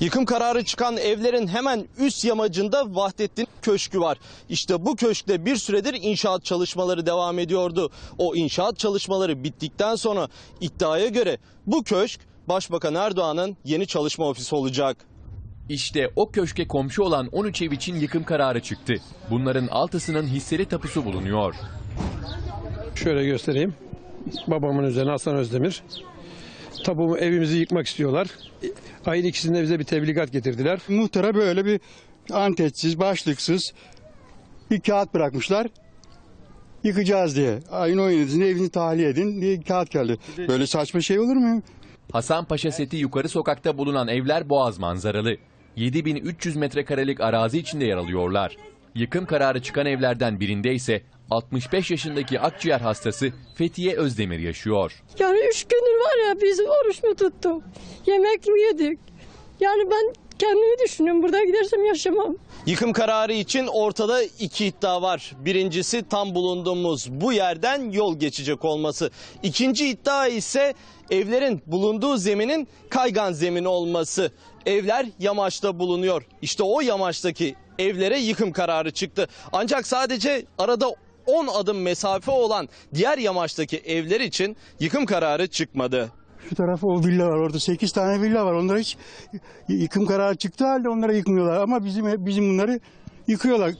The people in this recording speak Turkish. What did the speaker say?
Yıkım kararı çıkan evlerin hemen üst yamacında Vahdettin Köşkü var. İşte bu köşkte bir süredir inşaat çalışmaları devam ediyordu. O inşaat çalışmaları bittikten sonra iddiaya göre bu köşk Başbakan Erdoğan'ın yeni çalışma ofisi olacak. İşte o köşke komşu olan 13 ev için yıkım kararı çıktı. Bunların altısının hisseli tapusu bulunuyor. Şöyle göstereyim. Babamın üzerine Hasan Özdemir. Tabumu evimizi yıkmak istiyorlar. Ayın ikisinde bize bir tebligat getirdiler. Muhtara böyle bir antetsiz, başlıksız bir kağıt bırakmışlar. Yıkacağız diye. Ayın 17'sinde evini tahliye edin diye kağıt geldi. Böyle saçma şey olur mu? Hasanpaşa seti yukarı sokakta bulunan evler boğaz manzaralı. 7300 metrekarelik arazi içinde yer alıyorlar. Yıkım kararı çıkan evlerden birinde ise 65 yaşındaki akciğer hastası Fethiye Özdemir yaşıyor. Yani üç gündür var ya biz oruç mu tuttuk? Yemek mi yedik? Yani ben kendimi düşünüyorum. Burada gidersem yaşamam. Yıkım kararı için ortada iki iddia var. Birincisi tam bulunduğumuz bu yerden yol geçecek olması. İkinci iddia ise evlerin bulunduğu zeminin kaygan zemin olması. Evler yamaçta bulunuyor. İşte o yamaçtaki evlere yıkım kararı çıktı. Ancak sadece arada 10 adım mesafe olan diğer yamaçtaki evler için yıkım kararı çıkmadı. Şu tarafı o villa var orada 8 tane villa var. Onlara hiç yıkım kararı çıktı halde onlara yıkmıyorlar ama bizim bizim bunları yıkıyorlar.